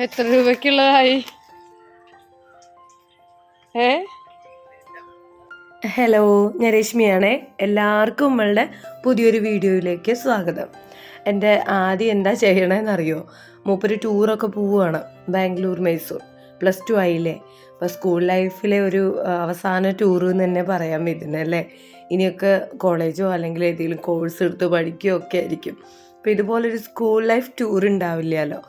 എത്ര രൂപക്കുള്ളതായി ഏ? ഹലോ ഞാൻ രശ്മിയാണേ. എല്ലാവർക്കും നമ്മളുടെ പുതിയൊരു വീഡിയോയിലേക്ക് സ്വാഗതം. എന്റെ ആദ്യം എന്താ ചെയ്യണമെന്നറിയോ മൂപ്പര് ടൂറൊക്കെ പോവുകയാണ് ബാംഗ്ലൂർ മൈസൂർ. പ്ലസ് ടു ആയില്ലേ? അപ്പോൾ സ്കൂൾ ലൈഫിലെ ഒരു അവസാന ടൂർ എന്ന് തന്നെ പറയാൻ ഇതിനല്ലേ ഇനിയൊക്കെ കോളേജോ അല്ലെങ്കിൽ ഏതെങ്കിലും കോഴ്സ് എടുത്ത് പഠിക്കുകയോ ഒക്കെ ആയിരിക്കും. അപ്പോൾ ഇതുപോലൊരു സ്കൂൾ ലൈഫ് ടൂർ ഉണ്ടാവില്ലല്ലോ?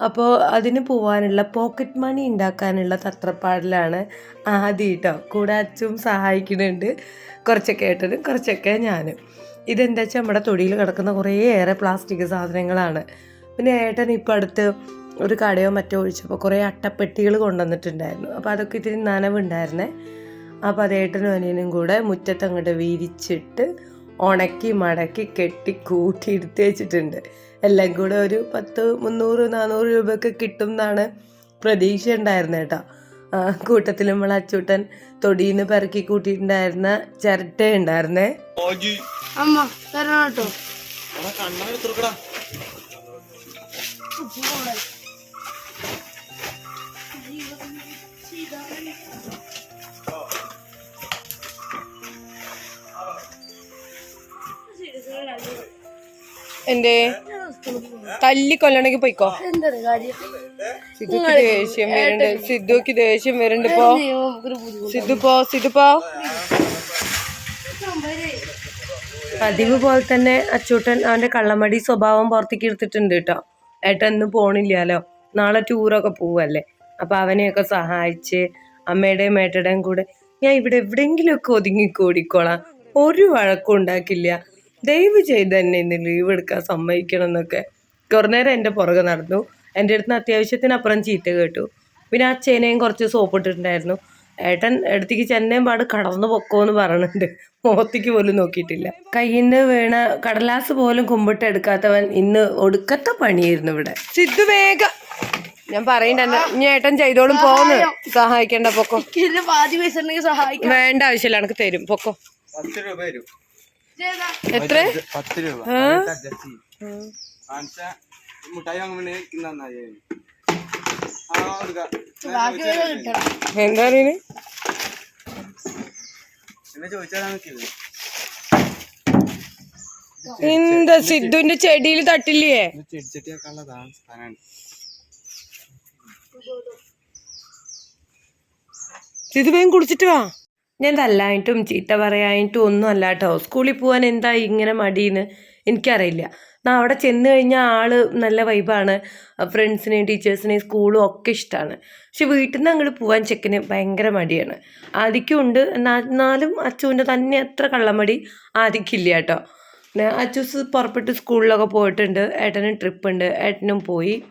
അപ്പോൾ അതിന് പോവാനുള്ള പോക്കറ്റ് മണി ഉണ്ടാക്കാനുള്ള തത്രപ്പാടിലാണ് ആദ്യം കേട്ടോ കൂടെ അച്ഛനും സഹായിക്കുന്നുണ്ട്. കുറച്ചൊക്കെ ഏട്ടനും കുറച്ചൊക്കെ ഞാനും. ഇതെന്താ വെച്ചാൽ നമ്മുടെ തൊടിയിൽ കിടക്കുന്ന കുറേയേറെ പ്ലാസ്റ്റിക് സാധനങ്ങളാണ്. പിന്നെ ഏട്ടൻ ഇപ്പം അടുത്ത് ഒരു കടയോ മറ്റോ ഒഴിച്ചപ്പോൾ കുറേ അട്ടപ്പെട്ടികൾ കൊണ്ടുവന്നിട്ടുണ്ടായിരുന്നു. അപ്പോൾ അതൊക്കെ ഇത്തിരി നനവുണ്ടായിരുന്നേ. അപ്പോൾ അത് ഏട്ടനും അനിയനും കൂടെ മുറ്റത്ത് അങ്ങോട്ട് വിരിച്ചിട്ട് ഉണക്കി മടക്കി കെട്ടി കൂട്ടി എടുത്ത് വെച്ചിട്ടുണ്ട്. എല്ലാം കൂടെ ഒരു പത്ത് മുന്നൂറ് നാനൂറ് രൂപയൊക്കെ കിട്ടും എന്നാണ് പ്രതീക്ഷ ഉണ്ടായിരുന്നത് കേട്ടോ. ആ, കൂട്ടത്തിൽ നമ്മൾ അച്ചൂട്ടൻ തൊടിയിൽ നിന്ന് പെറുക്കി കൂട്ടിയിട്ടുണ്ടായിരുന്ന ചിരട്ട ഉണ്ടായിരുന്നേ. അമ്മ തരണം കേട്ടോ. എന്തേ? തല്ലിക്കൊല്ലണമെങ്കിൽ പോയിക്കോ. സിദ്ധുക്ക് ദേഷ്യം വരുന്നുണ്ട് സിദ്ധുക്ക് ദേഷ്യം വരുന്നുണ്ട് ഇപ്പോ സിദ്ധു പോ സിദ്ധു പോ. പതിവ് പോലെ തന്നെ അച്ചൂട്ടൻ അവന്റെ കള്ളമടി സ്വഭാവം പുറത്തേക്ക് എടുത്തിട്ടുണ്ട് കേട്ടോ. ഏട്ടൻ ഇന്ന് പോണില്ലല്ലോ. നാളെ ടൂറൊക്കെ പോവല്ലേ? അപ്പൊ അവനെയൊക്കെ സഹായിച്ച് അമ്മയുടെയും ഏട്ടയുടെയും കൂടെ ഞാൻ ഇവിടെ എവിടെയെങ്കിലുമൊക്കെ ഒതുങ്ങി കൂടിക്കോളാം. ഒരു വഴക്കും ഉണ്ടാക്കില്ല. ദയവ് ചെയ്ത് തന്നെ ഇന്ന് ലീവ് എടുക്കാൻ സമ്മതിക്കണം എന്നൊക്കെ കുറേ നേരം എന്റെ പുറകെ നടന്നു. എന്റെ അടുത്ത് നിന്ന് അത്യാവശ്യത്തിനപ്പുറം ചീത്ത കേട്ടു. പിന്നെ ആ ചേനയും കുറച്ച് സോപ്പ് ഇട്ടിട്ടുണ്ടായിരുന്നു. ഏട്ടൻ എടുത്തേക്ക് ചെന്നൈയും പാട് കടന്നു പൊക്കോന്ന് പറയുന്നുണ്ട് മുഖത്തേക്ക് പോലും നോക്കിയിട്ടില്ല. കയ്യിൽ നിന്ന് വീണ കടലാസ് പോലും കുമ്പിട്ട് എടുക്കാത്തവൻ ഇന്ന് ഒടുക്കത്തെ പണിയായിരുന്നു ഇവിടെ. സിദ്ധു വേഗ. ഞാൻ പറയണ്ട ഇനി ഏട്ടൻ ചെയ്തോളും പോന്ന്. സഹായിക്കണ്ട പൊക്കോ. വേണ്ട ആവശ്യമില്ല എനിക്ക് തരും. പൊക്കോ. പത്ത് രൂപ എത്ര? പത്ത് രൂപ. മുട്ടായി വാങ്ങുമ്പോഴേ നന്നായി എന്താ പറയുന്നത് എന്താ സിദ്ധുന്റെ ചെടിയിൽ തട്ടില്ലേ? സിദ്ധു വേഗം കുടിച്ചിട്ട് വാ. ഞാൻ തല്ലായിട്ടും ചീത്ത പറയായിട്ടും ഒന്നും അല്ല കേട്ടോ സ്കൂളിൽ പോകാൻ എന്താ ഇങ്ങനെ മടിയെന്ന് എനിക്കറിയില്ല. അവിടെ ചെന്ന് കഴിഞ്ഞാൽ ആൾ നല്ല വൈബാണ് ഫ്രണ്ട്സിനെയും ടീച്ചേഴ്സിനെയും സ്കൂളും ഒക്കെ ഇഷ്ടമാണ് പക്ഷെ വീട്ടിൽ നിന്ന് അങ്ങോട്ട് പോകാൻ ചെക്കന് ഭയങ്കര മടിയാണ്. ആദിക്കും ഉണ്ട്. എന്നാ- എന്നാലും അച്ചുവിന്റെ തന്നെ അത്ര കള്ളമടി ആദിക്കില്ല കേട്ടോ അച്ചൂസ് പുറപ്പെട്ട് സ്കൂളിലൊക്കെ പോയിട്ടുണ്ട്. ഏട്ടനും ട്രിപ്പ് ഉണ്ട്. ഏട്ടനും പോയി.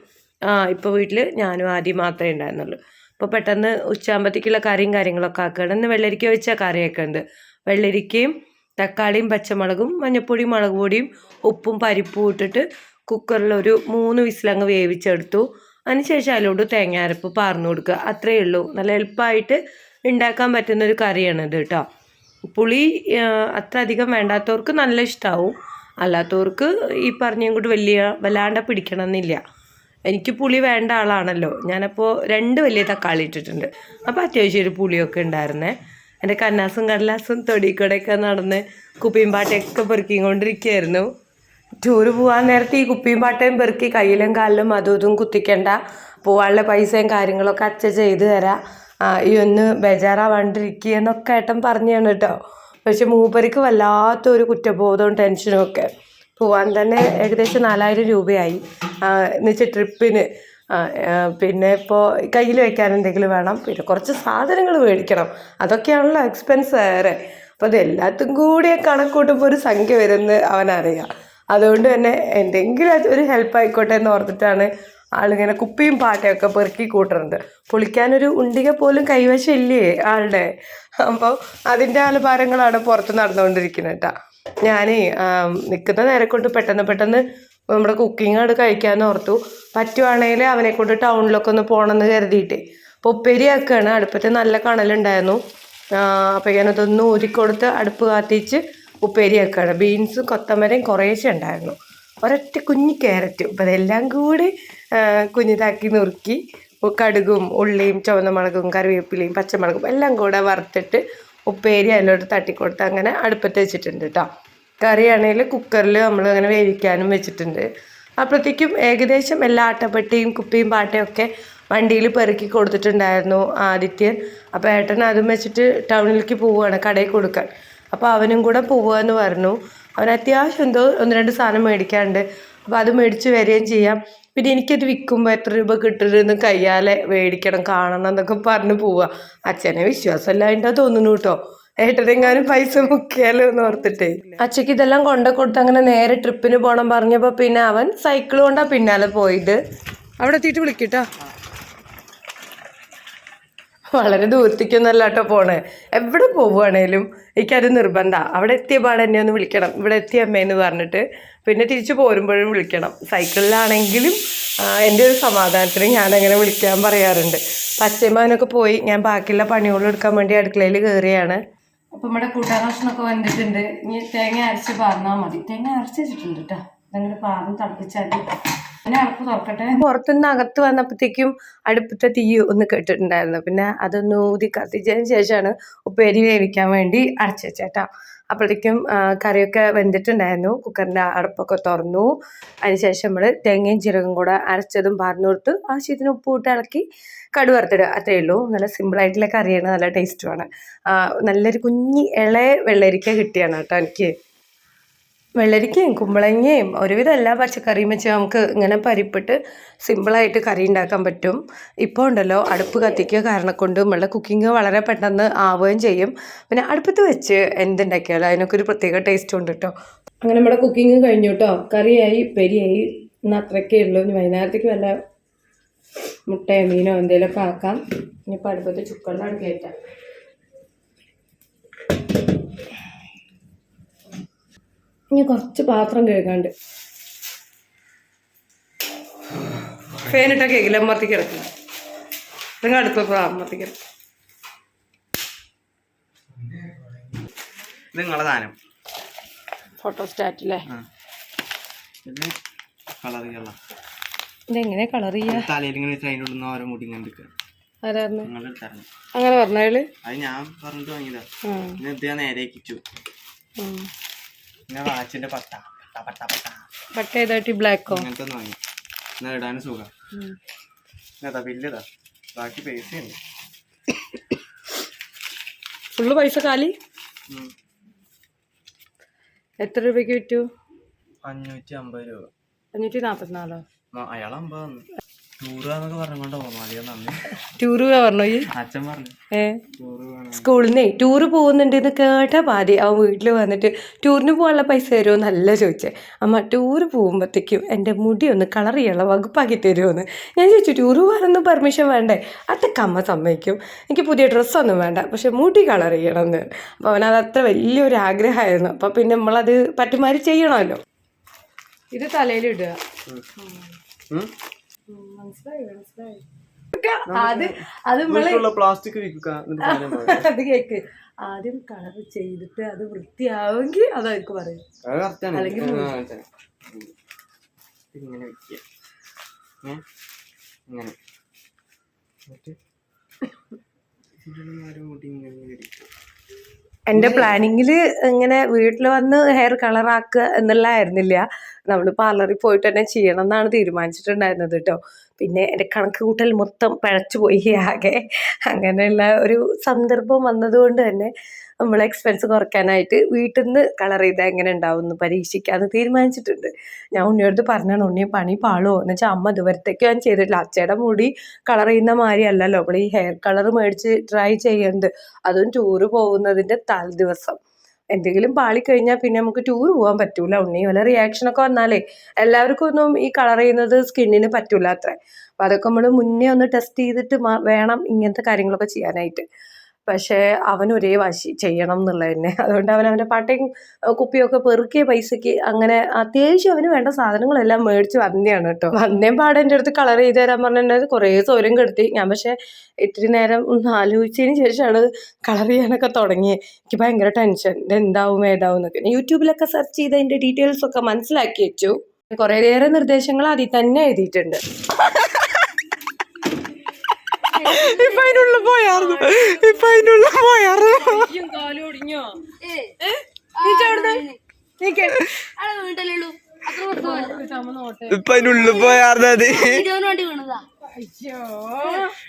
ഇപ്പോൾ വീട്ടിൽ ഞാനും ആദ്യം മാത്രമേ ഉണ്ടായിരുന്നുള്ളൂ. അപ്പോൾ പെട്ടെന്ന് ഉച്ചയാകുമ്പോഴത്തേക്കുള്ള കറിയും കാര്യങ്ങളൊക്കെ ആക്കുകയാണ്. ഇന്ന് വെള്ളരിക്ക വെച്ച കറിയൊക്കെ ഉണ്ട്. വെള്ളരിക്കയും തക്കാളിയും പച്ചമുളകും മഞ്ഞപ്പൊടിയും മുളക് പൊടിയും ഉപ്പും പരിപ്പും ഇട്ടിട്ട് കുക്കറിൽ ഒരു മൂന്ന് വിസിലങ്ങ് വേവിച്ചെടുത്തു. അതിനുശേഷം അതിലോട്ട് തേങ്ങ അരപ്പ് പാർന്നു കൊടുക്കുക. അത്രയേ ഉള്ളൂ. നല്ല എളുപ്പമായിട്ട് ഉണ്ടാക്കാൻ പറ്റുന്ന ഒരു കറിയാണ് ഇത് കേട്ടോ. പുളി അത്ര അധികം വേണ്ടാത്തവർക്ക് നല്ല ഇഷ്ടമാവും അല്ലാത്തവർക്ക് ഈ പറഞ്ഞതും കൂടി വലിയ വല്ലാണ്ട് പിടിക്കണമെന്നില്ല. എനിക്ക് പുളി വേണ്ട ആളാണല്ലോ. ഞാനപ്പോൾ രണ്ട് വലിയ തക്കാളി ഇട്ടിട്ടുണ്ട്. അപ്പോൾ അത്യാവശ്യം ഒരു പുളിയൊക്കെ ഉണ്ടായിരുന്നേ. എന്റെ കന്നാസും കടലാസും തൊടിക്കൂടെയൊക്കെ നടന്ന് കുപ്പിയും പാട്ടയൊക്കെ പെറുക്കിക്കൊണ്ടിരിക്കുകയായിരുന്നു ടൂറ് പോകാൻ നേരത്തെ ഈ കുപ്പിയും പാട്ടയും പെറുക്കി കയ്യിലും കാലിലും അതും ഇതും കുത്തിക്കണ്ട. പോവാനുള്ള പൈസയും കാര്യങ്ങളൊക്കെ അച്ഛ ചെയ്ത് തരാം. ഈ ഒന്ന് ബേജാറാവാണ്ടിരിക്കുക എന്നൊക്കെ ഏട്ടൻ പറഞ്ഞാണ് കേട്ടോ. പക്ഷെ മൂപ്പരിക്ക് വല്ലാത്തൊരു കുറ്റബോധവും ടെൻഷനും ഒക്കെ. പോവാൻ തന്നെ ഏകദേശം നാലായിരം രൂപയായി. എന്നുവെച്ചാൽ ട്രിപ്പിന്. പിന്നെ ഇപ്പോൾ കയ്യിൽ വെക്കാൻ എന്തെങ്കിലും വേണം. പിന്നെ കുറച്ച് സാധനങ്ങൾ മേടിക്കണം. അതൊക്കെയാണല്ലോ എക്സ്പെൻസ് ഏറെ അപ്പോൾ അതെല്ലാത്തും കൂടി കണക്കൂട്ടുമ്പോൾ ഒരു സംഖ്യ വരുമെന്ന് അവനറിയാം. അതുകൊണ്ട് തന്നെ എന്തെങ്കിലും ഒരു ഹെൽപ്പ് ആയിക്കോട്ടെ എന്ന് ഓർത്തിട്ടാണ് ആളിങ്ങനെ കുപ്പിയും പാട്ടയൊക്കെ പെറുക്കി കൂട്ടുന്നത് പൊളിക്കാനൊരു ഉണ്ടിക പോലും കൈവശം ഇല്ലേ ആളുടെ? അപ്പോൾ അതിന്റെ ആലഭാരങ്ങളാണ് പുറത്ത് നടന്നുകൊണ്ടിരിക്കുന്നത് കേട്ടോ ഞാനേ നിൽക്കുന്ന നേരെ കൊണ്ട് പെട്ടെന്ന് പെട്ടെന്ന് നമ്മുടെ കുക്കിംഗ് അവിടെ കഴിക്കാമെന്ന് ഓർത്തു. പറ്റുവാണെങ്കിൽ അവനെ കൊണ്ട് ടൗണിലൊക്കെ ഒന്ന് പോകണമെന്ന് കരുതിയിട്ടേ. അപ്പോൾ ഉപ്പേരിയാക്കുകയാണ് അടുപ്പത്ത് നല്ല കണലുണ്ടായിരുന്നു. അപ്പോൾ ഞാനതൊന്ന് ഊരിക്കൊടുത്ത് അടുപ്പ് കാത്തിച്ച് ഉപ്പേരിയാക്കുകയാണ് ബീൻസും കൊത്തമരയും കുറേശ്ശെ ഉണ്ടായിരുന്നു. ഒരൊറ്റ കുഞ്ഞു ക്യാരറ്റും. അപ്പം അതെല്ലാം കൂടി കുഞ്ഞിതാക്കി നുറുക്കി കടുകും ഉള്ളിയും ചുവന്ന മുളകും കറിവേപ്പിലയും പച്ചമുളകും എല്ലാം കൂടെ വറുത്തിട്ട് ഉപ്പേരി അതിലോട്ട് തട്ടിക്കൊടുത്ത് അങ്ങനെ അടുപ്പത്ത് വെച്ചിട്ടുണ്ട് കേട്ടോ കറിയാണെങ്കിൽ കുക്കറിൽ നമ്മൾ അങ്ങനെ വേവിക്കാനും വെച്ചിട്ടുണ്ട്. അപ്പോഴത്തേക്കും ഏകദേശം എല്ലാ ആട്ടപ്പെട്ടിയും കുപ്പിയും പാട്ടയും ഒക്കെ വണ്ടിയിൽ പെറുക്കി കൊടുത്തിട്ടുണ്ടായിരുന്നു ആദിത്യൻ. അപ്പോൾ ഏട്ടൻ അതും വെച്ചിട്ട് ടൗണിലേക്ക് പോവുകയാണ് കടയിൽ കൊടുക്കാൻ. അപ്പോൾ അവനും കൂടെ പോവുകയെന്ന് പറഞ്ഞു. അവൻ അത്യാവശ്യം എന്തോ ഒന്ന് രണ്ട് സാധനം മേടിക്കാണ്ട് അപ്പോൾ അത് മേടിച്ച് വരികയും ചെയ്യാം. പിന്നെ എനിക്കത് വിൽക്കുമ്പോൾ എത്ര രൂപ കിട്ടരുതെന്ന് കയ്യാലെ മേടിക്കണം കാണണം എന്നൊക്കെ പറഞ്ഞ് പോവുക അച്ഛനെ വിശ്വാസമില്ലാണ്ടാ തോന്നുന്നു കേട്ടോ. ഏട്ടനെങ്ങാനും പൈസ മുക്കിയാലോ എന്ന് ഓർത്തിട്ടേ. അച്ഛക്ക് ഇതെല്ലാം കൊണ്ട കൊടുത്ത് അങ്ങനെ നേരെ ട്രിപ്പിന് പോകണം പറഞ്ഞപ്പോൾ പിന്നെ അവൻ സൈക്കിൾ കൊണ്ടാ പിന്നാലെ പോയത്. അവിടെ എത്തിയിട്ട് വിളിക്കട്ടാ വളരെ ദൂരത്തേക്കൊന്നല്ല കേട്ടോ പോണേ. എവിടെ പോവുകയാണേലും എനിക്കത് നിർബന്ധമാണ് അവിടെ എത്തിയ പാടെ എന്നെ ഒന്ന് വിളിക്കണം. ഇവിടെ എത്തിയ അമ്മേന്ന് പറഞ്ഞിട്ട് പിന്നെ തിരിച്ചു പോരുമ്പോഴും വിളിക്കണം. സൈക്കിളിലാണെങ്കിലും എന്റെ ഒരു സമാധാനത്തിന് ഞാനങ്ങനെ വിളിക്കാൻ പറയാറുണ്ട്. പച്ചമാനൊക്കെ പോയി ഞാൻ ബാക്കിയുള്ള പണികളും എടുക്കാൻ വേണ്ടി അടുക്കളയിൽ കയറിയാണ്. അപ്പം നമ്മുടെ ഭക്ഷണമൊക്കെ വന്നിട്ടുണ്ട്. ഇനി തേങ്ങ അരച്ച് പാർന്നാൽ മതി. തേങ്ങ അരച്ച് വെച്ചിട്ടുണ്ട് കേട്ടോ അതങ്ങനെ പാർന്ന് തിളപ്പിച്ചാൽ പുറത്തുനിന്ന് അകത്ത് വന്നപ്പോഴത്തേക്കും അടുപ്പത്തെ തീ ഒന്ന് കെട്ടിട്ടുണ്ടായിരുന്നു. പിന്നെ അതൊന്ന് ഊതി കത്തിച്ചതിന് ശേഷമാണ് ഉപ്പേരി വേവിക്കാൻ വേണ്ടി അടച്ചു വെച്ചേട്ടാ. അപ്പോഴത്തേക്കും കറിയൊക്കെ വെന്തിട്ടുണ്ടായിരുന്നു. കുക്കറിന്റെ അടുപ്പൊക്കെ തുറന്നു. അതിനുശേഷം നമ്മൾ തേങ്ങയും ജീരകം കൂടെ അരച്ചതും പാർന്നു കൊടുത്ത് ആവശ്യത്തിന് ഉപ്പ് ഇട്ട് ഇളക്കി കടു വറുത്തിടുക. അത്രയേ ഉള്ളൂ. നല്ല സിമ്പിളായിട്ടുള്ള കറിയാണ്. നല്ല ടേസ്റ്റുമാണ് നല്ലൊരു കുഞ്ഞി ഇളയ വെള്ളരിക്ക കിട്ടിയാണ് കേട്ടോ എനിക്ക്. വെള്ളരിക്കയും കുമ്പളങ്ങയും ഒരുവിധം എല്ലാ പച്ചക്കറിയും വെച്ച് നമുക്ക് ഇങ്ങനെ പരിപ്പിട്ട് സിമ്പിളായിട്ട് കറി ഉണ്ടാക്കാൻ പറ്റും. ഇപ്പോൾ ഉണ്ടല്ലോ അടുപ്പ് കത്തിക്കുക കാരണം കൊണ്ട് നമ്മളുടെ കുക്കിംഗ് വളരെ പെട്ടെന്ന് ആവുകയും ചെയ്യും. പിന്നെ അടുപ്പത്ത് വെച്ച് എന്തുണ്ടാക്കിയാലും അതിനൊക്കെ ഒരു പ്രത്യേക ടേസ്റ്റ് ഉണ്ട് കേട്ടോ അങ്ങനെ നമ്മുടെ കുക്കിംഗ് കഴിഞ്ഞു കേട്ടോ കറിയായി പെരിയായി ഇന്ന് അത്രയ്ക്കേ ഉള്ളൂ. ഇനി വൈകുന്നേരത്തേക്ക് വല്ല മുട്ടയോ മീനോ എന്തെങ്കിലുമൊക്കെ ആക്കാം. ഇനിയിപ്പോൾ അടുപ്പത്ത് ചുക്കള്ളാണ് കയറ്റാം. ഇനി കുറച്ച് പാത്രം കഴുകാണ്ട്. ഫാനിട്ട കേക്കില്ല അമ്മത്തേക്ക് കിടക്കും. നിങ്ങൾ അടുത്ത അമ്മത്തേക്ക് കിടക്കും. ഇത് നിങ്ങളെ സാധനം. ഫോട്ടോ സ്റ്റാറ്റ് അല്ലേ കളർ ഇതെങ്ങനെ കളർ ചെയ്യാ? തലയിൽ ഇങ്ങനെ ഓരോ മുടി അങ്ങനെ പറഞ്ഞാൽ അത് ഞാൻ പറഞ്ഞിട്ട് വാങ്ങിയതാ. ഇത് ഞാൻ നേരെ പിന്നെ വാച്ചിന്റെ പട്ട പട്ട പട്ട പട്ട. പട്ട ഏതായിട്ട് ബ്ലാക്കോ അങ്ങനത്തെ ഒന്ന് വാങ്ങി. എന്നാ ഇടാനും സുഖം. അതാ ബില്ലിതാ ബാക്കി പൈസ ഉണ്ട്. ഫുള്ള് പൈസ കാലി? എത്ര രൂപയ്ക്ക് വിറ്റു? അഞ്ഞൂറ്റി അമ്പത് രൂപ. അഞ്ഞൂറ്റി നാപ്പത്തിനാലോ? അയാൾ അധികം ടൂറ് പോകുന്നുണ്ട് ഈ? കേട്ട പാതി അവൻ വീട്ടിൽ വന്നിട്ട് ടൂറിന് പോകാനുള്ള പൈസ തരുമോ എന്നല്ല ചോദിച്ചേ. അമ്മ ടൂറ് പോകുമ്പോഴത്തേക്കും എന്റെ മുടി ഒന്ന് കളർ ചെയ്യാനുള്ള വകുപ്പാക്കി തരുമോന്ന് ഞാൻ ചോദിച്ചു ടൂറ് പോകാനൊന്നും പെർമിഷൻ വേണ്ടേ? അതൊക്കെ അമ്മ സമ്മതിക്കും. എനിക്ക് പുതിയ ഡ്രസ്സൊന്നും വേണ്ട പക്ഷെ മുടി കളർ ചെയ്യണമെന്ന്. അപ്പോൾ അവനത് അത്ര വലിയൊരു ആഗ്രഹമായിരുന്നു. അപ്പോൾ പിന്നെ നമ്മളത് പറ്റുമാതിരി ചെയ്യണമല്ലോ. ഇത് തലയിലിടുക? മനസ്സിലായി മനസ്സിലായി. അത് പ്ലാസ്റ്റിക് അത് കേക്ക്. ആദ്യം കളർ ചെയ്തിട്ട് അത് വൃത്തിയാവെങ്കിൽ അതായിരിക്കും പറയും. അല്ലെങ്കിൽ. ഇങ്ങനെ വെക്കുക. ഇങ്ങനെ. ഓരോ മുടി ഇങ്ങനെ പ്ലാനിങ്ങിൽ വീട്ടിൽ വന്ന് ഹെയർ കളറാക്കുക എന്നുള്ളതായിരുന്നില്ല. നമ്മൾ പാർലറിൽ പോയിട്ട് തന്നെ ചെയ്യണം എന്നാണ് തീരുമാനിച്ചിട്ടുണ്ടായിരുന്നത് കേട്ടോ. പിന്നെ എന്റെ കണക്ക് കൂട്ടൽ മൊത്തം പഴച്ചു പോയി ആകെ. അങ്ങനെയുള്ള ഒരു സന്ദർഭം വന്നതുകൊണ്ട് തന്നെ നമ്മൾ എക്സ്പെൻസ് കുറയ്ക്കാനായിട്ട് വീട്ടിൽ നിന്ന് കളർ ചെയ്താൽ എങ്ങനെ ഉണ്ടാവും എന്ന് പരീക്ഷിക്കാമെന്ന് തീരുമാനിച്ചിട്ടുണ്ട്. ഞാൻ ഉണ്ണിയോട് പറഞ്ഞാണ് ഉണ്ണി പണി പാളുമോ എന്ന് വെച്ചാൽ അമ്മ ഇതുവരത്തേക്ക് ഞാൻ ചെയ്തിട്ടില്ല. അച്ചയുടെ മുടി കളർ ചെയ്യുന്ന മാതിരി അല്ലല്ലോ നമ്മൾ ഈ ഹെയർ കളർ മേടിച്ച് ട്രൈ ചെയ്യുന്നത് അതും ടൂറ് പോകുന്നതിന്റെ തൽ ദിവസം എന്തെങ്കിലും പാളി പാളിക്കഴിഞ്ഞാൽ പിന്നെ നമുക്ക് ടൂർ പോകാൻ പറ്റൂല. ഉണ്ണി വല്ല റിയാക്ഷനൊക്കെ വന്നാലേ എല്ലാവർക്കും ഒന്നും ഈ കളർ ചെയ്യുന്നത് സ്കിന്നിന് പറ്റൂല അത്ര. അപ്പം അതൊക്കെ നമ്മൾ മുന്നേ ഒന്ന് ടെസ്റ്റ് ചെയ്തിട്ട് വേണം ഇങ്ങനത്തെ കാര്യങ്ങളൊക്കെ ചെയ്യാനായിട്ട്. പക്ഷേ അവൻ ഒരേ വാശി ചെയ്യണം എന്നുള്ളത് തന്നെ അതുകൊണ്ട് അവൻ അവന്റെ പാട്ടയും കുപ്പിയൊക്കെ പെറുക്കിയ പൈസയ്ക്ക് അങ്ങനെ അത്യാവശ്യം അവന് വേണ്ട സാധനങ്ങളെല്ലാം മേടിച്ച് വന്നതാണ് കേട്ടോ. വന്നേം പാടെ എന്റെ അടുത്ത് കളർ ചെയ്ത് തരാൻ പറഞ്ഞിട്ടുണ്ടായത് കുറേ സൗരം കെടുത്തി. ഞാൻ പക്ഷേ ഇത്തിരി നേരം ഒന്ന് ആലോചിച്ചതിന് ശേഷമാണ് കളർ ചെയ്യാനൊക്കെ തുടങ്ങിയത് എനിക്ക് ഭയങ്കര ടെൻഷൻ. ഇത് എന്താവും ഏതാവും എന്നൊക്കെ. യൂട്യൂബിലൊക്കെ സെർച്ച് ചെയ്ത് അതിന്റെ ഡീറ്റെയിൽസ് ഒക്കെ മനസ്സിലാക്കി വെച്ചു. കുറേയേറെ നിർദ്ദേശങ്ങൾ അതിൽ തന്നെ എഴുതിയിട്ടുണ്ട്. ഇപ്പൊ അതിനുള്ള പോയാർന്നു. ഇപ്പൊ അതിനുള്ള പോയാർന്നു. അവിടെ ഇപ്പൊ അതിനുള്ളിൽ പോയാർന്നു അത്.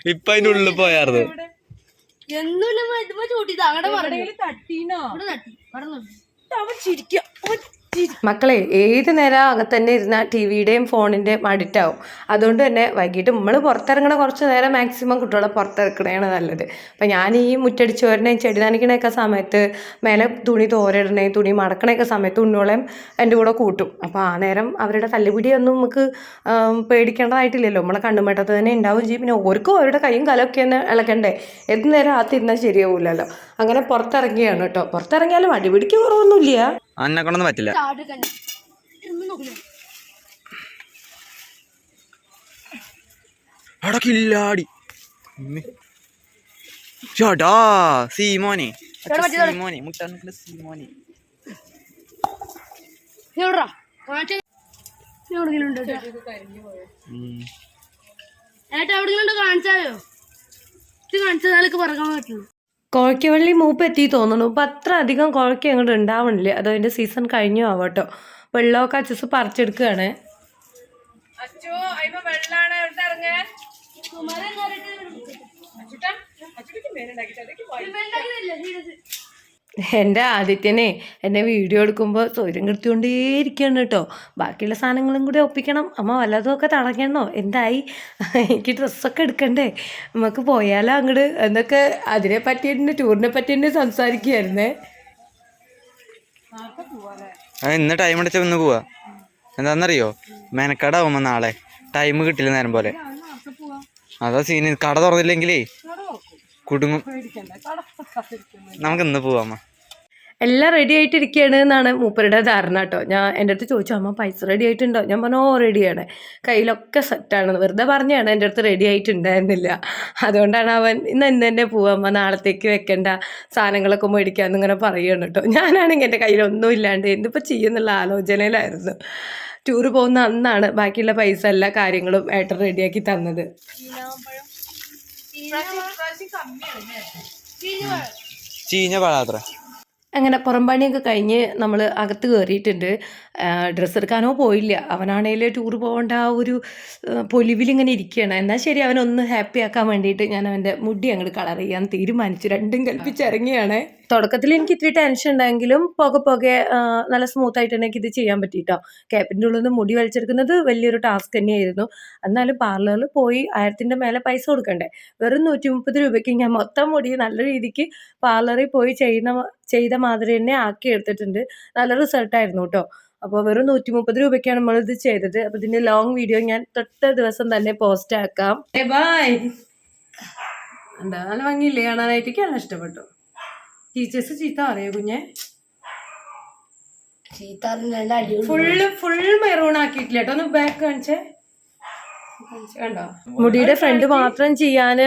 ഇപ്പൊ അതിനുള്ളിൽ പോയാർന്നു. എന്നുള്ള ഇതിപ്പോ അവിടെ തട്ടീനോ? തട്ടി. അവൻ തട്ടി മക്കളെ ഏത് നേരം അകത്ത് തന്നെ ഇരുന്നാൽ ടി വിയുടെയും ഫോണിന്റെയും അഡിക്റ്റാവും. അതുകൊണ്ട് തന്നെ വൈകിട്ട് നമ്മൾ പുറത്തിറങ്ങണ കുറച്ച് നേരം മാക്സിമം കുട്ടികളെ പുറത്തിറക്കണതാണ് നല്ലത്. അപ്പം ഞാൻ ഈ മുറ്റടിച്ച് വരണേ ചെടി നനയ്ക്കണയൊക്കെ സമയത്ത് മേലെ തുണി തോരയിടണേ തുണി മടക്കണയൊക്കെ സമയത്ത് ഉണ്ണോളേം എന്റെ കൂടെ കൂട്ടും. അപ്പോൾ ആ നേരം അവരുടെ തല്ലുപിടിയൊന്നും നമുക്ക് പേടിക്കേണ്ടതായിട്ടില്ലല്ലോ. നമ്മളെ കണ്ണുമേട്ടത്ത് തന്നെ ഉണ്ടാവും ചെയ്യും. പിന്നെ ഓർക്കും അവരുടെ കൈയും കലമൊക്കെ തന്നെ ഇളക്കണ്ടേ. എന്ത് നേരം അകത്തിരുന്നാൽ ശരിയാവില്ലല്ലോ അങ്ങനെ പുറത്തിറങ്ങിയാണ് കേട്ടോ. പുറത്തിറങ്ങിയാലും അടിപിടിക്ക് കുറവൊന്നുമില്ല. അന്നെ കൊണ്ടൊന്നും പറ്റില്ല. അടക്കില്ലാടി. ചേട്ടാ സീമോനെ. സീമോനെ മുട്ടാൻ സീമോനെ. ഏട്ടാ എവിടെങ്കിലും കാണിച്ചാലോ ഇത് കാണിച്ചാലൊക്കെ പറക്കാൻ പറ്റുള്ളൂ കോഴക്കവള്ളി മൂപ്പ് എത്തി തോന്നുന്നു. ഇപ്പം അത്ര അധികം കോഴക്ക അങ്ങോട്ട് ഉണ്ടാവണില്ല അതോ അതിന്റെ സീസൺ കഴിഞ്ഞു ആവട്ടോ. വെള്ളമൊക്കെ അച്ചസ് പറിച്ചെടുക്കുകയാണ് എന്റെ ആദിത്യനെ എന്നെ വീഡിയോ എടുക്കുമ്പോൾ സ്വയം കൃത്യകൊണ്ടേയിരിക്കുകയാണ് കേട്ടോ. ബാക്കിയുള്ള സാധനങ്ങളും കൂടി ഒപ്പിക്കണം. അമ്മ വല്ലതുമൊക്കെ തളങ്ങണോ എന്തായി? എനിക്ക് ഡ്രസ്സൊക്കെ എടുക്കണ്ടേ? നമുക്ക് പോയാലോ അങ്ങോട്ട് എന്നൊക്കെ അതിനെ പറ്റി തന്നെ ടൂറിനെ പറ്റി തന്നെ സംസാരിക്കുകയായിരുന്നേ ആ ഇന്ന് ടൈം എടുത്ത് ഒന്ന് പോവാ. എന്താണെന്നറിയോ? മെനക്കടാവുമ്പോൾ നാളെ ടൈം കിട്ടില്ല നേരം പോലെ. അതാ സീന് കട തുറന്നില്ലെങ്കിലേ കുടുങ്ങും. നമുക്ക് ഇന്ന് പോവാമ്മ എല്ലാം റെഡി ആയിട്ടിരിക്കുകയാണ് എന്നാണ് മൂപ്പരുടെ ധാരണ കേട്ടോ. ഞാൻ എന്റെ അടുത്ത് ചോദിച്ചു അമ്മ പൈസ റെഡി ആയിട്ടുണ്ടോ? ഞാൻ പറഞ്ഞു ഓ റെഡിയാണ് കയ്യിലൊക്കെ സെറ്റാണ് വെറുതെ പറഞ്ഞാണ് എന്റെ അടുത്ത് റെഡി ആയിട്ടുണ്ടായിരുന്നില്ല. അതുകൊണ്ടാണ് അവൻ ഇന്ന് ഇന്ന് തന്നെ പോവാമ്മ നാളത്തേക്ക് വെക്കേണ്ട. സാധനങ്ങളൊക്കെ മേടിക്കാമെന്ന് ഇങ്ങനെ പറയുകയാണ് കേട്ടോ. ഞാനാണെങ്കിൽ എന്റെ കയ്യിലൊന്നും ഇല്ലാണ്ട് എന്തിപ്പോൾ ചെയ്യുന്നുള്ള ആലോചനയിലായിരുന്നു. ടൂറ് പോകുന്ന അന്നാണ് ബാക്കിയുള്ള പൈസ എല്ലാ കാര്യങ്ങളും ഏട്ടൻ റെഡിയാക്കി തന്നത്. ചീഞ്ഞ പഴാത്ര അങ്ങനെ പുറംപണിയൊക്കെ കഴിഞ്ഞ് നമ്മൾ അകത്ത് കയറിയിട്ടുണ്ട് ഡ്രസ്സ് എടുക്കാനോ പോയില്ല. അവനാണേൽ ടൂർ പോകേണ്ട ആ ഒരു പൊലിവിലിങ്ങനെ ഇരിക്കുകയാണ് എന്നാൽ ശരി അവനൊന്ന് ഹാപ്പി ആക്കാൻ വേണ്ടിയിട്ട് ഞാൻ അവന്റെ മുടി അങ്ങോട്ട് കളർ ചെയ്യാൻ തീരുമാനിച്ചു. രണ്ടും കൽപ്പിച്ചിറങ്ങിയാണ് തുടക്കത്തിൽ എനിക്ക് ഇത്തിരി ടെൻഷൻ ഉണ്ടെങ്കിലും പോകെ പോകെ നല്ല സ്മൂത്ത് ആയിട്ട് എനിക്ക് ഇത് ചെയ്യാൻ പറ്റിയിട്ടോ ക്യാപ്പിന്റെ ഉള്ളിൽ നിന്ന് മുടി വലിച്ചെടുക്കുന്നത് വലിയൊരു ടാസ്ക് തന്നെയായിരുന്നു. എന്നാലും പാർലറിൽ പോയി ആയിരത്തിന്റെ മേലെ പൈസ കൊടുക്കണ്ടേ? വെറും നൂറ്റി മുപ്പത് രൂപയ്ക്ക് ഞാൻ മൊത്തം മുടി നല്ല രീതിക്ക് പാർലറിൽ പോയി ചെയ്യുന്ന ചെയ്ത മാതിരി തന്നെ ആക്കി എടുത്തിട്ടുണ്ട്. നല്ല റിസൾട്ടായിരുന്നു കേട്ടോ അപ്പോൾ വെറും നൂറ്റി മുപ്പത് രൂപയ്ക്കാണ് നമ്മളിത് ചെയ്തത്. അപ്പോൾ ഇതിന്റെ ലോങ് വീഡിയോ ഞാൻ തൊട്ട ദിവസം തന്നെ പോസ്റ്റ് ആക്കാം. ബൈ എന്താ നല്ല ഭംഗിയില്ലേ കാണാനായിട്ട് കാണാൻ ഇഷ്ടപ്പെട്ടു. ടീച്ചേഴ്സ് ചീത്ത അറിയോ കുഞ്ഞെ? ഫുള്ള് ഫുൾ മെറൂൺ ആക്കിയിട്ടില്ല കേട്ടോ. ഒന്ന് ബാക്ക് കാണിച്ചേ, കണ്ടോ മുടിയുടെ ഫ്രണ്ട് മാത്രം ചെയ്യാൻ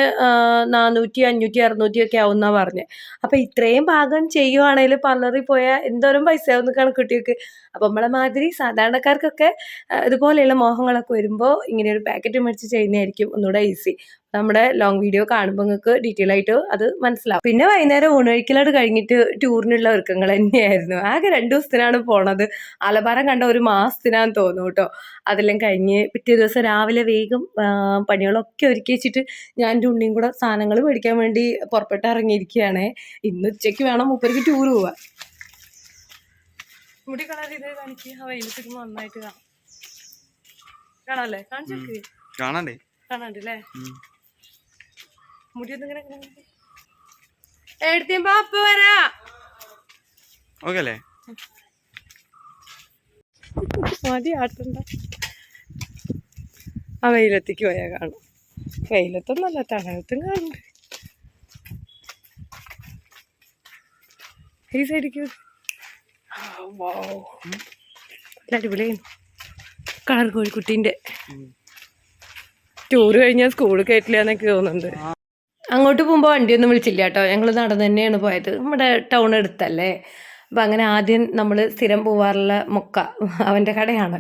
നാനൂറ്റി അഞ്ഞൂറ്റി അറുന്നൂറ്റി ഒക്കെ ആവുന്ന പറഞ്ഞ്. അപ്പൊ ഇത്രയും ഭാഗം ചെയ്യുവാണെങ്കിൽ പാർലറിൽ പോയാൽ എന്തോരം പൈസ ആവുന്ന കണക്കുട്ടിയൊക്കെ അപ്പൊ നമ്മളെ മാതിരി സാധാരണക്കാർക്കൊക്കെ ഇതുപോലെയുള്ള മോഹങ്ങളൊക്കെ വരുമ്പോൾ ഇങ്ങനെ ഒരു പാക്കറ്റ് മേടിച്ച് ചെയ്യുന്നതായിരിക്കും ഒന്നുകൂടെ ഈസി നമ്മുടെ ലോങ് വീഡിയോ കാണുമ്പോൾ നിങ്ങൾക്ക് ഡീറ്റെയിൽ ആയിട്ട് അത് മനസ്സിലാവും. പിന്നെ വൈകുന്നേരം ഊണൊഴിക്കലോട് കഴിഞ്ഞിട്ട് ടൂറിനുള്ള ഒരുക്കങ്ങൾ തന്നെയായിരുന്നു. ആകെ രണ്ട് ദിവസത്തിനാണ് പോണത്. ആലഭാരം കണ്ട ഒരു മാസത്തിനാന്ന് തോന്നുന്നു കേട്ടോ. അതെല്ലാം കഴിഞ്ഞ് പിറ്റേ ദിവസം രാവിലെ വേഗം പണികളൊക്കെ ഒരുക്കി വെച്ചിട്ട് ഞാൻ എന്റെ ഉണ്ണിയും കൂടെ സാധനങ്ങൾ മേടിക്കാൻ വേണ്ടി പുറപ്പെട്ട് ഇറങ്ങിയിരിക്കുകയാണ്. ഇന്ന് ഉച്ചയ്ക്ക് വേണം മുപ്പരിക്ക് ടൂർ പോവാൻ. മുടി കളർ ചെയ്ത് കാണിക്കുക ആ നന്നായിട്ട് കാണാം. കാണാല്ലേ? കാണിച്ചു കാണണ്ടേ? കാണാണ്ടല്ലേ ഉം. മുടി ഒന്നിങ്ങനെ എടുത്തിയപ്പോ അപ്പൊ വരാ. ഓക്കെ അല്ലേ മതി ആട്ടണ്ട. ആ വെയിലത്തേക്ക് പോയാൽ കാണും. വെയിലത്തൊന്നല്ല തണലത്തും കാണുന്നുണ്ട് ഈ സൈഡിക്ക് അടിപൊളിയായിരുന്നു കളർ കോഴിക്കുട്ടീന്റെ. ടൂറ് കഴിഞ്ഞാൽ സ്കൂളിൽ കയറ്റില്ല എന്നൊക്കെ തോന്നുന്നുണ്ട് അങ്ങോട്ട് പോകുമ്പോൾ വണ്ടിയൊന്നും വിളിച്ചില്ല കേട്ടോ ഞങ്ങൾ നടന്ന് തന്നെയാണ് പോയത്. നമ്മുടെ ടൗൺ അടുത്തല്ലേ? അപ്പോൾ അങ്ങനെ ആദ്യം നമ്മൾ സ്ഥിരം പോവാറുള്ള മൊക്ക അവന്റെ കടയാണ്.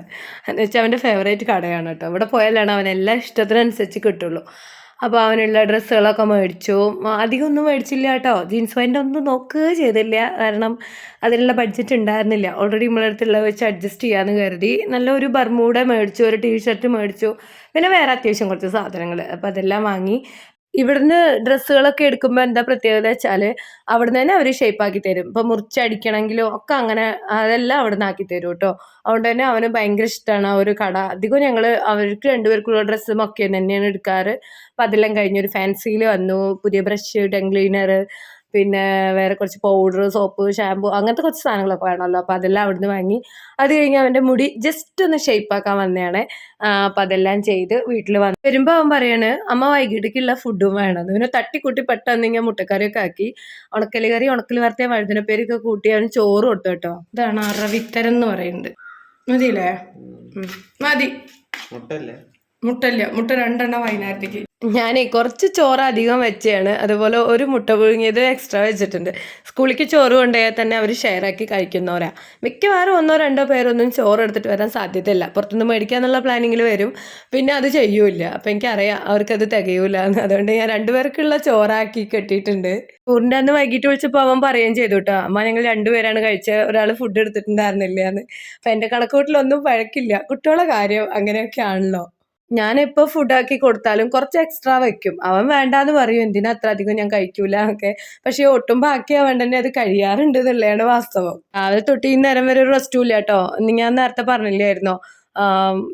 എന്ന് വെച്ചാൽ അവന്റെ ഫേവറേറ്റ് കടയാണ് കേട്ടോ അവിടെ പോയാലാണ് അവൻ എല്ലാ ഇഷ്ടത്തിനനുസരിച്ച് കിട്ടുള്ളൂ. അപ്പോൾ അവനുള്ള ഡ്രസ്സുകളൊക്കെ മേടിച്ചു. അധികം ഒന്നും മേടിച്ചില്ല കേട്ടോ ജീൻസ് പാന്റ് ഒന്നും നോക്കുക ചെയ്തില്ല. കാരണം അതിനുള്ള ബഡ്ജറ്റ് ഉണ്ടായിരുന്നില്ല. ഓൾറെഡി നമ്മളെ അടുത്തുള്ളത് വെച്ച് അഡ്ജസ്റ്റ് ചെയ്യാമെന്ന് കരുതി. നല്ല ഒരു ബർമൂഡ മേടിച്ചു ഒരു ടീഷർട്ട് മേടിച്ചു. പിന്നെ വേറെ അത്യാവശ്യം കുറച്ച് സാധനങ്ങൾ അപ്പോൾ അതെല്ലാം വാങ്ങി. ഇവിടുന്ന് ഡ്രസ്സുകളൊക്കെ എടുക്കുമ്പോൾ എന്താ പ്രത്യേകത വെച്ചാൽ അവിടുന്ന് തന്നെ അവർ ഷേപ്പാക്കി തരും. ഇപ്പോൾ മുറിച്ചടിക്കണമെങ്കിലും ഒക്കെ അങ്ങനെ അതെല്ലാം അവിടുന്ന് ആക്കി തരും കേട്ടോ അതുകൊണ്ട് തന്നെ അവന് ഭയങ്കര ഇഷ്ടമാണ് ആ ഒരു കട. അധികം ഞങ്ങൾ അവർക്ക് രണ്ടുപേർക്കുള്ള ഡ്രസ്സും ഒക്കെ തന്നെയാണ് എടുക്കാറ്. അപ്പം അതെല്ലാം കഴിഞ്ഞ് ഒരു ഫാൻസിയിൽ വന്നു. പുതിയ ബ്രഷ് ടങ് ക്ലീനർ പിന്നെ വേറെ കുറച്ച് പൗഡർ സോപ്പ് ഷാമ്പു അങ്ങനത്തെ കുറച്ച് സാധനങ്ങളൊക്കെ വേണമല്ലോ. അപ്പോൾ അതെല്ലാം അവിടുന്ന് വാങ്ങി. അത് കഴിഞ്ഞ് അവന്റെ മുടി ജസ്റ്റ് ഒന്ന് ഷേപ്പാക്കാൻ വന്നതാണ്. അപ്പം അതെല്ലാം ചെയ്ത് വീട്ടിൽ വന്നു വരുമ്പോൾ അവൻ പറയാണ് അമ്മ വൈകിട്ടേക്കുള്ള ഫുഡും വേണം. പിന്നെ തട്ടിക്കൂട്ടി പെട്ടെന്ന് ഇങ്ങനെ മുട്ടക്കറിയൊക്കെ ആക്കി. ഉണക്കൽ കറി ഉണക്കൽ വറുത്തിയ വഴുതനപ്പേരൊക്കെ കൂട്ടി അവന് ചോറ് കൊടുത്തു കേട്ടോ. ഇതാണ് അറവിത്തരം എന്ന് പറയുന്നത്. മതിയില്ലേ? മതി. മുട്ടല്ലേ മുട്ടല്ല. മുട്ട രണ്ടെണ്ണം വൈകുന്നേരത്തേക്ക് ഞാനേ കുറച്ച് ചോറ് അധികം വെച്ചാണ് അതുപോലെ ഒരു മുട്ട പുഴുങ്ങിയത് എക്സ്ട്രാ വെച്ചിട്ടുണ്ട്. സ്കൂളിലേക്ക് ചോറ് കൊണ്ടുപോയാൽ തന്നെ അവർ ഷെയർ ആക്കി കഴിക്കുന്നവരാ. മിക്കവാറും ഒന്നോ രണ്ടോ പേരൊന്നും ചോറ് എടുത്തിട്ട് വരാൻ സാധ്യതയില്ല. പുറത്തുനിന്ന് മേടിക്കാന്നുള്ള പ്ലാനിങ്ങിൽ വരും. പിന്നെ അത് ചെയ്യൂല അപ്പം എനിക്കറിയാം അവർക്കത് തികയൂല. എന്ന് അതുകൊണ്ട് ഞാൻ രണ്ടുപേർക്കുള്ള ചോറാക്കി കെട്ടിയിട്ടുണ്ട്. ടൂറിന്റെ അന്ന് വൈകിട്ട് വിളിച്ചപ്പോൾ അവൻ പറയുകയും ചെയ്തു കേട്ടോ അമ്മ ഞങ്ങൾ രണ്ടുപേരാണ് കഴിച്ച ഒരാൾ ഫുഡ് എടുത്തിട്ടുണ്ടായിരുന്നില്ല എന്ന്. അപ്പം എന്റെ കണക്കൂട്ടിലൊന്നും പഴക്കില്ല കുട്ടികളെ കാര്യം അങ്ങനെയൊക്കെ ആണല്ലോ. ഞാനിപ്പോൾ ഫുഡാക്കി കൊടുത്താലും കുറച്ച് എക്സ്ട്രാ വെക്കും. അവൻ വേണ്ടാന്ന് പറയും എന്തിനാ അത്ര അധികം ഞാൻ കഴിക്കൂല? ഒക്കെ പക്ഷേ ഒട്ടും ബാക്കിയാവാൻ തന്നെ അത് കഴിയാറുണ്ട് എന്നുള്ളതാണ് വാസ്തവം. രാവിലെ തൊട്ട് ഈ നേരം വരെ ഒരു റെസ്റ്റും ഇല്ല കേട്ടോ. ഞാൻ നേരത്തെ പറഞ്ഞില്ലായിരുന്നോ?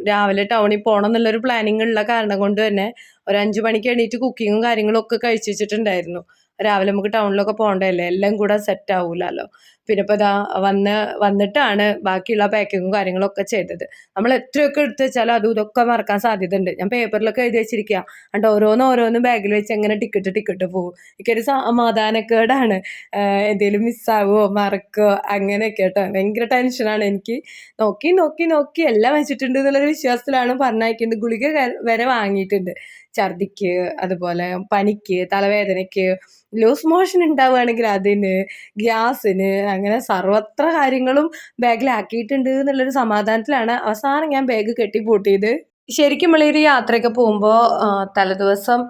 രാവിലെ ടൗണിൽ പോകണം എന്നുള്ളൊരു പ്ലാനിങ് ഉള്ള കാരണം കൊണ്ട് തന്നെ ഒരു അഞ്ച് മണിക്ക് എണീറ്റ് കുക്കിങ്ങും കാര്യങ്ങളും ഒക്കെ കഴിച്ചു വെച്ചിട്ടുണ്ടായിരുന്നു. രാവിലെ നമുക്ക് ടൗണിലൊക്കെ പോകണ്ടല്ലേ എല്ലാം കൂടെ സെറ്റ് ആവൂലല്ലോ. പിന്നെ ഇപ്പോൾ ഇതാ വന്ന് വന്നിട്ടാണ് ബാക്കിയുള്ള പാക്കിങ്ങും കാര്യങ്ങളൊക്കെ ചെയ്തത്. നമ്മൾ എത്രയൊക്കെ എടുത്ത് വെച്ചാലും അതും ഇതൊക്കെ മറക്കാൻ സാധ്യതയുണ്ട്. ഞാൻ പേപ്പറിലൊക്കെ എഴുതി വെച്ചിരിക്കുക കണ്ടോ ഓരോന്ന് ഓരോന്ന് ബാഗിൽ വെച്ച് എങ്ങനെ ടിക്കറ്റ് ടിക്കറ്റ് പോകും. എനിക്കൊരു സമാധാനക്കേടാണ്. എന്തെങ്കിലും മിസ്സാവോ മറക്കോ അങ്ങനെയൊക്കെ കേട്ടോ. ഭയങ്കര ടെൻഷനാണ് എനിക്ക്. നോക്കി നോക്കി നോക്കി എല്ലാം വെച്ചിട്ടുണ്ട് എന്നുള്ളൊരു വിശ്വാസത്തിലാണ് പറഞ്ഞയക്കുന്നത്. ഗുളിക വരെ വാങ്ങിയിട്ടുണ്ട്. ഛർദിക്ക് അതുപോലെ പനിക്ക് തലവേദനയ്ക്ക് ലൂസ് മോഷൻ ഉണ്ടാവുകയാണെങ്കിൽ അതിന് ഗ്യാസിന് അങ്ങനെ സർവത്ര കാര്യങ്ങളും ബാഗിലാക്കിയിട്ടുണ്ട് എന്നുള്ളൊരു സമാധാനത്തിലാണ് അവസാനം ഞാൻ ബാഗ് കെട്ടി പൂട്ടിയത്. ശരിക്കും നമ്മളൊരു യാത്രയൊക്കെ പോകുമ്പോൾ തലേദിവസം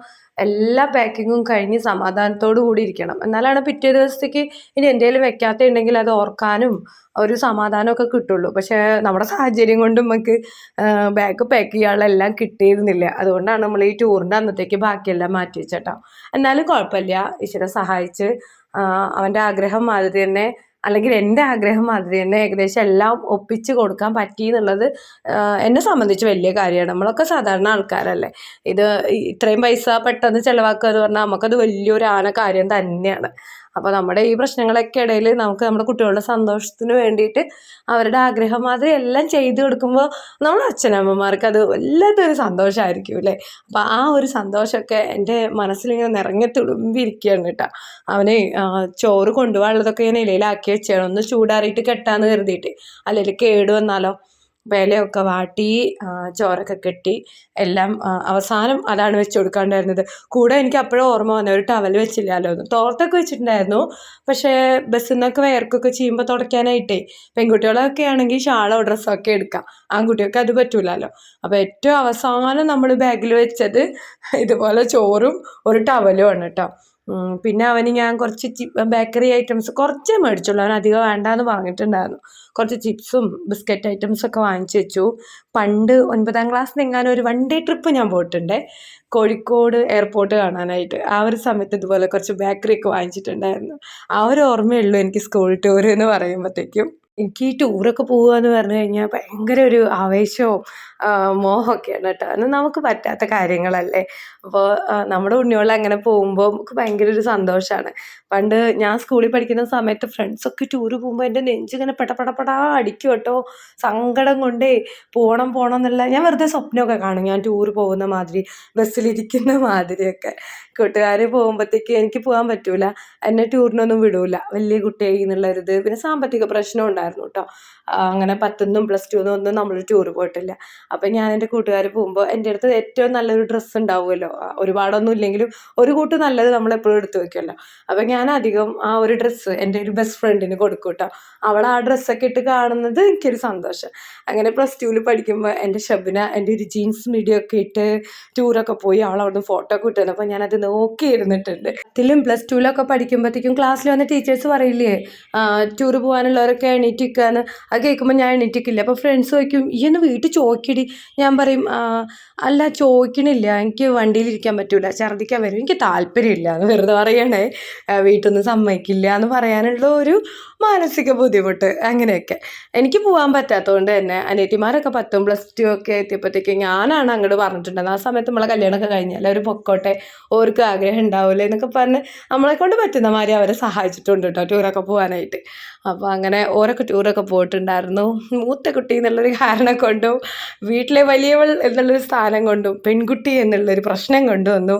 എല്ലാ പാക്കിങ്ങും കഴിഞ്ഞ് സമാധാനത്തോടു കൂടി ഇരിക്കണം. എന്നാലാണ് പിറ്റേ ദിവസത്തേക്ക് ഇനി എന്തെങ്കിലും വെക്കാത്ത ഉണ്ടെങ്കിൽ അത് ഓർക്കാനും ഒരു സമാധാനമൊക്കെ കിട്ടുള്ളൂ. പക്ഷേ നമ്മുടെ സാഹചര്യം കൊണ്ട് നമുക്ക് ബാഗ് പാക്ക് ചെയ്യാനുള്ള എല്ലാം കിട്ടിയിരുന്നില്ല. അതുകൊണ്ടാണ് നമ്മൾ ഈ ടൂറിന്റെ അന്നത്തേക്ക് ബാക്കിയെല്ലാം മാറ്റി വെച്ചേട്ടോ. എന്നാലും കുഴപ്പമില്ല. ഈശ്വരൻ സഹായിച്ച് അവന്റെ ആഗ്രഹം മാതിരി തന്നെ അല്ലെങ്കിൽ എന്റെ ആഗ്രഹം മാതിരി തന്നെ ഏകദേശം എല്ലാം ഒപ്പിച്ച് കൊടുക്കാൻ പറ്റി എന്നുള്ളത് എന്നെ സംബന്ധിച്ച് വലിയ കാര്യമാണ്. നമ്മളൊക്കെ സാധാരണ ആൾക്കാരല്ലേ. ഇത് ഇത്രയും പൈസ പെട്ടെന്ന് ചിലവാക്കുക എന്ന് പറഞ്ഞാൽ നമുക്കത് വലിയൊരു ആന കാര്യം തന്നെയാണ്. അപ്പോൾ നമ്മുടെ ഈ പ്രശ്നങ്ങളൊക്കെ ഇടയിൽ നമുക്ക് നമ്മുടെ കുട്ടികളുടെ സന്തോഷത്തിന് വേണ്ടിയിട്ട് അവരുടെ ആഗ്രഹം മാതിരി എല്ലാം ചെയ്തു കൊടുക്കുമ്പോൾ നമ്മുടെ അച്ഛനമ്മമാർക്ക് അത് വല്ലാത്തൊരു സന്തോഷമായിരിക്കും അല്ലേ? അപ്പോൾ ആ ഒരു സന്തോഷമൊക്കെ എന്റെ മനസ്സിലിങ്ങനെ നിറഞ്ഞു തുളുമ്പിരിക്കുകയാണ് കേട്ടോ. അവന് ചോറ് കൊണ്ടുപോകാനുള്ളതൊക്കെ ഞാൻ ഇലയിലാക്കി വെച്ചാണ്. ഒന്ന് ചൂടാറിയിട്ട് കെട്ടാന്ന് കരുതിയിട്ട്. അല്ലെങ്കിൽ കേട് വന്നാലോ? ഇലയൊക്കെ വാട്ടി ചോറൊക്കെ കെട്ടി എല്ലാം അവസാനം അതാണ് വെച്ച് കൊടുക്കാണ്ടായിരുന്നത്. കൂടെ എനിക്ക് അപ്പോഴും ഓർമ്മ വന്നത് ഒരു ടവൽ വെച്ചില്ലല്ലോ എന്ന്. തോർത്തൊക്കെ വെച്ചിട്ടുണ്ടായിരുന്നു. പക്ഷേ ബസ്സിൽ നിന്നൊക്കെ വേർക്കൊക്കെ ചെയ്യുമ്പോൾ തുടയ്ക്കാനായിട്ടേ പെൺകുട്ടികളൊക്കെ ആണെങ്കിൽ ഷാളോ ഡ്രസ്സോ ഒക്കെ എടുക്കാം. ആൺകുട്ടികൾക്ക് അത് പറ്റൂലല്ലോ അപ്പോൾ ഏറ്റവും അവസാനം നമ്മൾ ബാഗിൽ വെച്ചത് ഇതുപോലെ ചോറും ഒരു ടവലും ആണ് കേട്ടോ പിന്നെ അവന് ഞാൻ കുറച്ച് ബേക്കറി ഐറ്റംസ് കുറച്ചേ മേടിച്ചുള്ളൂ. അവൻ അധികം വേണ്ടാന്ന് പറഞ്ഞിട്ടുണ്ടായിരുന്നു. കുറച്ച് ചിപ്സും ബിസ്ക്കറ്റ് ഐറ്റംസ് ഒക്കെ വാങ്ങിച്ചു വെച്ചു. പണ്ട് ഒൻപതാം ക്ലാസ് എങ്ങാനും ഒരു വൺ ഡേ ട്രിപ്പ് ഞാൻ പോയിട്ടുണ്ട്. കോഴിക്കോട് എയർപോർട്ട് കാണാനായിട്ട്. ആ ഒരു സമയത്ത് ഇതുപോലെ കുറച്ച് ബേക്കറി ഒക്കെ വാങ്ങിച്ചിട്ടുണ്ടായിരുന്നു. ആ ഒരു ഓർമ്മയുള്ളൂ എനിക്ക് സ്കൂൾ ടൂർ എന്ന് പറയുമ്പോഴത്തേക്കും എനിക്ക് ടൂറൊക്കെ പോവുക എന്ന് പറഞ്ഞു കഴിഞ്ഞാൽ ഭയങ്കര ഒരു ആവേശവും മോഹമൊക്കെയാണ് കേട്ടോ. അത് നമുക്ക് പറ്റാത്ത കാര്യങ്ങളല്ലേ? അപ്പോൾ നമ്മുടെ ഉണ്ണിയോളം അങ്ങനെ പോകുമ്പോൾ നമുക്ക് ഭയങ്കര ഒരു സന്തോഷമാണ് പണ്ട് ഞാൻ സ്കൂളിൽ പഠിക്കുന്ന സമയത്ത് ഫ്രണ്ട്സൊക്കെ ടൂർ പോകുമ്പോൾ എന്റെ നെഞ്ചിങ്ങനെ പെടപെടപെടാ അടിക്കും കേട്ടോ. സങ്കടം കൊണ്ടേ പോകണം പോകണം എന്നുള്ള ഞാൻ വെറുതെ സ്വപ്നമൊക്കെ കാണും. ഞാൻ ടൂർ പോകുന്ന മാതിരി ബസ്സിലിരിക്കുന്ന മാതിരിയൊക്കെ. കൂട്ടുകാർ പോകുമ്പോഴത്തേക്ക് എനിക്ക് പോകാൻ പറ്റൂല. എന്നെ ടൂറിനൊന്നും വിടൂല. വലിയ കുട്ടിയായി എന്നുള്ളൊരിത് പിന്നെ സാമ്പത്തിക പ്രശ്നം ഉണ്ടായിരുന്നു കേട്ടോ അങ്ങനെ പത്തൊന്നും പ്ലസ് ടു ഒന്നും നമ്മൾ ടൂർ പോയിട്ടില്ല. അപ്പം ഞാൻ എന്റെ കൂട്ടുകാർ പോകുമ്പോൾ എന്റെ അടുത്ത് ഏറ്റവും നല്ലൊരു ഡ്രസ്സ് ഉണ്ടാവുമല്ലോ. ഒരുപാടൊന്നും ഇല്ലെങ്കിലും ഒരു കൂട്ട് നല്ലത് നമ്മൾ എപ്പോഴും എടുത്തു വയ്ക്കുമല്ലോ അപ്പം ഞാൻ അധികം ആ ഒരു ഡ്രസ്സ് എന്റെ ഒരു ബെസ്റ്റ് ഫ്രണ്ടിന് കൊടുക്കും കേട്ടോ അവൾ ആ ഡ്രസ്സൊക്കെ ഇട്ട് കാണുന്നത് എനിക്കൊരു സന്തോഷം. അങ്ങനെ പ്ലസ് ടുവിൽ പഠിക്കുമ്പോൾ എന്റെ ഷബിന എന്റെ ഒരു ജീൻസ് മീഡിയൊക്കെ ഇട്ട് ടൂറൊക്കെ പോയി. അവൾ അവിടുന്ന് ഫോട്ടോ ഒക്കെ ഇട്ടു അപ്പോൾ ഞാനത് നോക്കി ഇരുന്നിട്ടുണ്ട് പത്തിലും പ്ലസ് ടുവിലൊക്കെ പഠിക്കുമ്പോഴത്തേക്കും ക്ലാസ്സിൽ വന്ന ടീച്ചേഴ്സ് പറയില്ലേ ടൂർ പോകാനുള്ളവരൊക്കെ എണീറ്റിക്കാന്ന്. അത് കേൾക്കുമ്പോൾ ഞാൻ എണീറ്റിക്കില്ല. അപ്പോൾ ഫ്രണ്ട്സ് ചോദിക്കും ഈ ഒന്ന് വീട്ടിൽ ചോദിക്കടി ഞാൻ പറയും അല്ല ചോദിക്കണില്ല എനിക്ക് വണ്ടിയിലിരിക്കാൻ പറ്റില്ല ഛർദ്ദിക്കാൻ വരും. എനിക്ക് താല്പര്യമില്ല. എന്ന് വെറുതെ പറയണേ. വീട്ടിൽ നിന്ന് സമ്മതിക്കില്ല എന്ന് പറയാനുള്ള ഒരു മാനസിക ബുദ്ധിമുട്ട് അങ്ങനെയൊക്കെ. എനിക്ക് പോകാൻ പറ്റാത്തതുകൊണ്ട് തന്നെ അനിയത്തിമാരൊക്കെ പത്തും പ്ലസ് ടു ഒക്കെ എത്തിയപ്പോഴത്തേക്ക് ഞാനാണ് അങ്ങോട്ട് പറഞ്ഞിട്ടുണ്ടായിരുന്നത്. ആ സമയത്ത് നമ്മളെ കല്യാണമൊക്കെ കഴിഞ്ഞാൽ അവർ പൊക്കോട്ടെ. ഓർക്ക് ആഗ്രഹം ഉണ്ടാവില്ലേ എന്നൊക്കെ പറഞ്ഞ് നമ്മളെ കൊണ്ട് പറ്റുന്ന മാതിരി അവരെ സഹായിച്ചിട്ടുണ്ട് കേട്ടോ ടൂറൊക്കെ പോകാനായിട്ട് അപ്പോൾ അങ്ങനെ ഓരൊക്കെ ടൂറൊക്കെ പോയിട്ടുണ്ടായിരുന്നു. മൂത്ത കുട്ടി എന്നുള്ളൊരു കാരണം കൊണ്ടും വീട്ടിലെ വലിയവൾ എന്നുള്ളൊരു സ്ഥാനം കൊണ്ടും പെൺകുട്ടി എന്നുള്ളൊരു പ്രശ്നം കൊണ്ടുവന്നു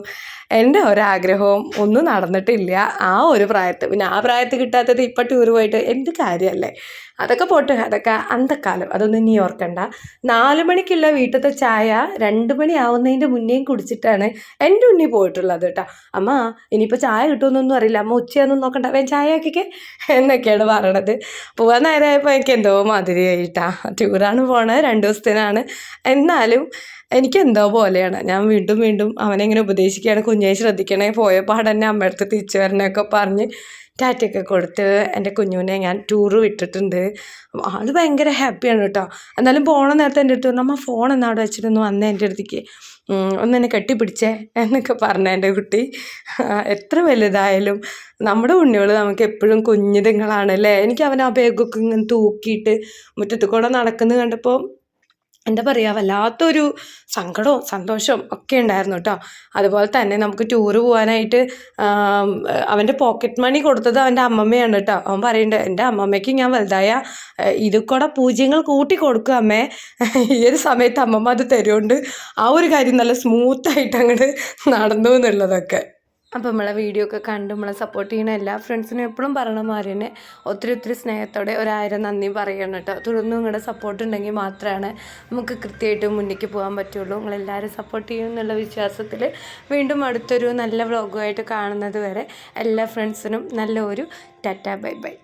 എന്റെ ഒരാഗ്രഹവും ഒന്നും നടന്നിട്ടില്ല. ആ ഒരു പ്രായത്ത്. പിന്നെ ആ പ്രായത്ത് കിട്ടാത്തത് ഇപ്പം ടൂർ പോയിട്ട് എന്ത് കാര്യമല്ലേ അതൊക്കെ പോട്ട് അതൊക്കെ അന്തക്കാലം അതൊന്നും ഇനി ഓർക്കണ്ട. നാല് മണിക്കുള്ള വീട്ടിലത്തെ ചായ രണ്ട് മണി ആവുന്നതിന്റെ മുന്നേയും കുടിച്ചിട്ടാണ് എന്റെ ഉണ്ണി പോയിട്ടുള്ളത് കേട്ടോ. അമ്മ ഇനിയിപ്പോൾ ചായ കിട്ടുമെന്നൊന്നും അറിയില്ല. അമ്മ ഉച്ചയൊന്നും നോക്കണ്ട. വേ ചായ ആക്കിക്കേ. എന്നൊക്കെയാണ് പറയണത്. പോകാൻ നേരമായപ്പോൾ എനിക്ക് എന്തോ മാതിരിയായിട്ടാ. ടൂറാണ് പോണത് രണ്ട് ദിവസത്തിനാണ്. എന്നാലും എനിക്കെന്തോ പോലെയാണ്. ഞാൻ വീണ്ടും വീണ്ടും അവനെ ഇങ്ങനെ ഉപദേശിക്കുകയാണ്. കുഞ്ഞെ ശ്രദ്ധിക്കണേ. പോയ പാടന്നെ അമ്മയടുത്ത് തിരിച്ചു വരണമൊക്കെ പറഞ്ഞ് ടാറ്റയൊക്കെ കൊടുത്ത് എന്റെ കുഞ്ഞുവിനെ ഞാൻ ടൂറ് വിട്ടിട്ടുണ്ട്. ആൾ ഭയങ്കര ഹാപ്പിയാണ് കേട്ടോ എന്നാലും പോണ നേരത്തെ എന്റെ അടുത്ത് നമ്മൾ ഫോൺ എന്നാ അവിടെ വെച്ചിട്ടൊന്ന് വന്നേ എന്റെ അടുത്തേക്ക്? ഒന്ന് എന്നെ കെട്ടിപ്പിടിച്ചേ? എന്നൊക്കെ പറഞ്ഞ എന്റെ കുട്ടി. എത്ര വലുതായാലും നമ്മുടെ ഉണ്ണികൾ നമുക്ക് എപ്പോഴും കുഞ്ഞുതുങ്ങളാണ് അല്ലേ? എനിക്ക് അവൻ ആ ബാഗൊക്കെ ഇങ്ങനെ തൂക്കിയിട്ട് മുറ്റത്ത് കൂടെ നടക്കുന്നത് കണ്ടപ്പോൾ എന്താ പറയുക വല്ലാത്തൊരു സങ്കടവും സന്തോഷവും ഒക്കെ ഉണ്ടായിരുന്നു കേട്ടോ അതുപോലെ തന്നെ നമുക്ക് ടൂറ് പോകാനായിട്ട് അവന്റെ പോക്കറ്റ് മണി കൊടുത്തത് അവന്റെ അമ്മമ്മയാണ് കേട്ടോ അവൻ പറയുന്നുണ്ട് എന്റെ അമ്മമ്മയ്ക്ക് ഞാൻ വലുതായ ഇതുകൂടെ പൂജ്യങ്ങൾ കൂട്ടി കൊടുക്കുക അമ്മേ. ഈ ഒരു സമയത്ത് അമ്മമ്മ അത് തരുകൊണ്ട് ആ ഒരു കാര്യം നല്ല സ്മൂത്തായിട്ട് അങ്ങോട്ട് നടന്നു എന്നുള്ളതൊക്കെ. അപ്പോൾ നമ്മളെ വീഡിയോ ഒക്കെ കണ്ട് നമ്മളെ സപ്പോർട്ട് ചെയ്യണ എല്ലാ ഫ്രണ്ട്സിനും എപ്പോഴും പറയണ മാതിരി തന്നെ ഒത്തിരി ഒത്തിരി സ്നേഹത്തോടെ ഒരായിരം നന്ദി പറയണം കേട്ടോ. തുടർന്ന് നിങ്ങളുടെ സപ്പോർട്ട് ഉണ്ടെങ്കിൽ മാത്രമാണ് നമുക്ക് കൃത്യമായിട്ട് മുന്നിലേക്ക് പോകാൻ പറ്റുള്ളൂ. നിങ്ങളെല്ലാവരും സപ്പോർട്ട് ചെയ്യും എന്നുള്ള വിശ്വാസത്തിൽ വീണ്ടും അടുത്തൊരു നല്ല വ്ളോഗുമായിട്ട് കാണുന്നത് വരെ എല്ലാ ഫ്രണ്ട്സിനും നല്ല ഒരു ടാറ്റ ബൈ ബൈ.